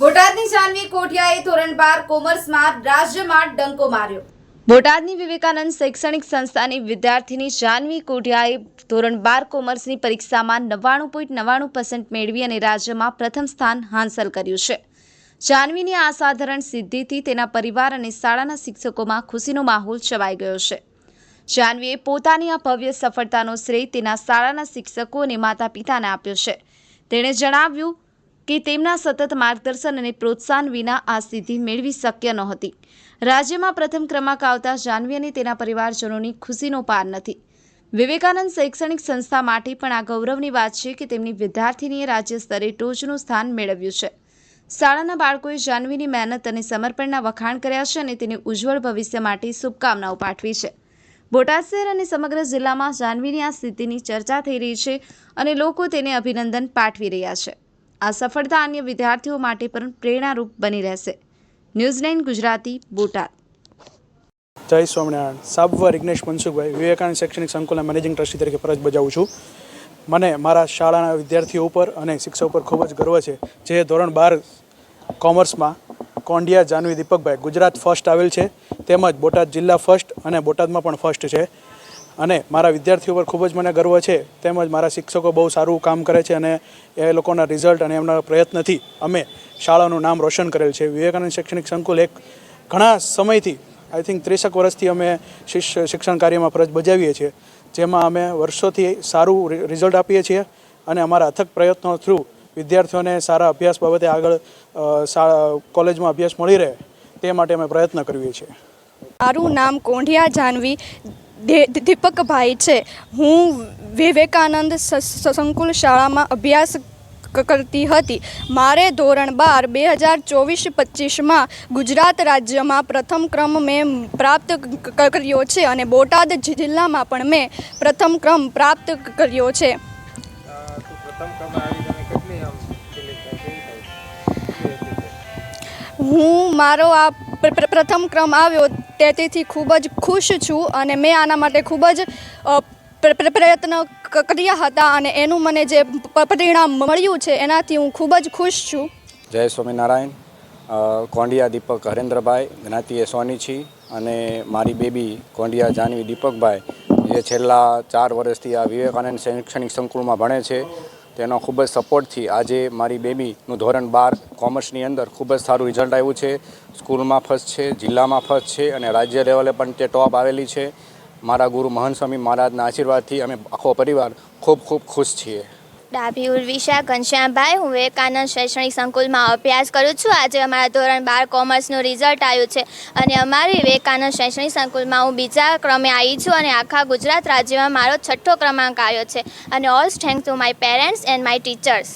બોટાદની જાનવી કોઠિયાએ ધોરણ બાર કોમર્સમાં રાજ્યમાં ડંકો માર્યો. બોટાદની વિવેકાનંદ શૈક્ષણિક સંસ્થાની વિદ્યાર્થીની જાનવી કોઠિયાએ ધોરણ બાર કોમર્સની પરીક્ષામાં નવ્વાણું પોઈન્ટ નવ્વાણું પર્સન્ટ મેળવી અને રાજ્યમાં પ્રથમ સ્થાન હાંસલ કર્યું છે. જાનવીની અસાધારણ સિદ્ધિથી તેના પરિવાર અને શાળાના શિક્ષકોમાં ખુશીનો માહોલ છવાઈ ગયો છે. જાનવીએ પોતાની આ ભવ્ય સફળતાનો શ્રેય તેના શાળાના શિક્ષકો અને માતા પિતાને આપ્યો છે. તેણે જણાવ્યું કે તેમના સતત માર્ગદર્શન અને પ્રોત્સાહન વિના આ સિદ્ધિ મેળવી શક્ય નહોતી. રાજ્યમાં પ્રથમ ક્રમાંક આવતા જાનવી અને તેના પરિવારજનોની ખુશીનો પાર નથી. વિવેકાનંદ શૈક્ષણિક સંસ્થા માટે પણ આ ગૌરવની વાત છે કે તેમની વિદ્યાર્થીનીએ રાજ્ય સ્તરે ટોચનું સ્થાન મેળવ્યું છે. શાળાના બાળકોએ જાનવીની મહેનત અને સમર્પણના વખાણ કર્યા છે અને તેને ઉજ્જવળ ભવિષ્ય માટે શુભકામનાઓ પાઠવી છે. બોટાદ શહેર અને સમગ્ર જિલ્લામાં જાનવીની આ સ્થિતિની ચર્ચા થઈ રહી છે અને લોકો તેને અભિનંદન પાઠવી રહ્યા છે. આ સફળતા અન્ય વિદ્યાર્થીઓ માટે પણ પ્રેરણારૂપ બની રહેશે. New Zealand Gujarati, Botad. જય સ્વામિનારાયણ. સાબવા વિઘ્નેશ મનસુખભાઈ, વિવેકાનંદ શૈક્ષણિક સંકુલના મેનેજિંગ ટ્રસ્ટી તરીકે ફરજ બજાવું છું. મને મારા શાળાના વિદ્યાર્થીઓ ઉપર અને શિક્ષક ઉપર ખૂબ જ ગર્વ છે જે ધોરણ બાર કોમર્સમાં કોંડિયા જાનવી દીપકભાઈ ગુજરાત ફર્સ્ટ આવેલ છે. તેમજ બોટાદ જિલ્લા ફર્સ્ટ અને બોટાદમાં પણ ફર્સ્ટ છે. અને મારા વિદ્યાર્થીઓ પર ખૂબ જ મને ગર્વ છે. તેમજ મારા શિક્ષકો બહુ સારું કામ કરે છે અને એ લોકોના રિઝલ્ટ અને એમના પ્રયત્નથી અમે શાળાનું નામ રોશન કરેલ છે. વિવેકાનંદ શૈક્ષણિક સંકુલ એક ઘણા સમયથી આઈ થિંક ત્રીસેક વર્ષથી અમે શિક્ષ- શિક્ષણ કાર્યમાં ફરજ બજાવીએ છીએ. જેમાં અમે વર્ષોથી સારું રિઝલ્ટ આપીએ છીએ અને અમારા અથક પ્રયત્નો થ્રુ વિદ્યાર્થીઓને સારા અભ્યાસ બાબતે આગળ કોલેજમાં અભ્યાસ મળી રહે તે માટે અમે પ્રયત્ન કરીએ છીએ. મારું નામ કોંઢિયા જાનવી. દીપકભાઈ છે હું વિવેકાનંદ સંકુલ શાળામાં અભ્યાસ કરતી હતી મારે ધોરણ બાર બે હજાર ચોવીસ પચીસમાં ગુજરાત રાજ્યમાં પ્રથમ ક્રમ મેં પ્રાપ્ત કર્યો છે અને બોટાદ જિલ્લામાં પણ મેં પ્રથમ ક્રમ પ્રાપ્ત કર્યો છે? હું મારો આ પ્ર- પ્ર- પ્રથમ ક્રમ આવ્યો તેથી ખૂબ જ ખુશ છું અને મેં આના માટે ખૂબ જ પ્રયત્ન કર્યા હતા અને એનું મને જે પરિણામ મળ્યું છે એનાથી હું ખૂબ જ ખુશ છું. જય સ્વામિનારાયણ. કોંડિયા દીપક હરેન્દ્રભાઈ, જ્ઞાતિએ સોની છી અને મારી બેબી કોંડિયા જાનવી દીપકભાઈ, જે છેલ્લા ચાર વર્ષથી આ વિવેકાનંદ શૈક્ષણિક સંકુલમાં ભણે છે. તેનો ખૂબ જ સપોર્ટથી આજે મારી બેબીનું ધોરણ બાર કોમર્સની અંદર ખૂબ જ સારું રિઝલ્ટ આવ્યું છે. સ્કૂલમાં ફર્સ્ટ છે, જિલ્લામાં ફર્સ્ટ છે અને રાજ્ય લેવલે પણ તે ટોપ આવેલી છે. મારા ગુરુ મહંત સ્વામી મહારાજના આશીર્વાદથી અમે આખો પરિવાર ખૂબ ખૂબ ખુશ છીએ. ડાભી ઉર્વિશા ઘનશ્યામભાઈ, હું વિવેકાનંદ શૈક્ષણિક સંકુલમાં અભ્યાસ કરું છું. આજે અમારા ધોરણ બાર કોમર્સનું રિઝલ્ટ આવ્યું છે અને અમારી વિવેકાનંદ શૈક્ષણિક સંકુલમાં હું બીજા ક્રમે આવી છું અને આખા ગુજરાત રાજ્યમાં મારો છઠ્ઠો ક્રમાંક આવ્યો છે. અને all thank to my parents and my teachers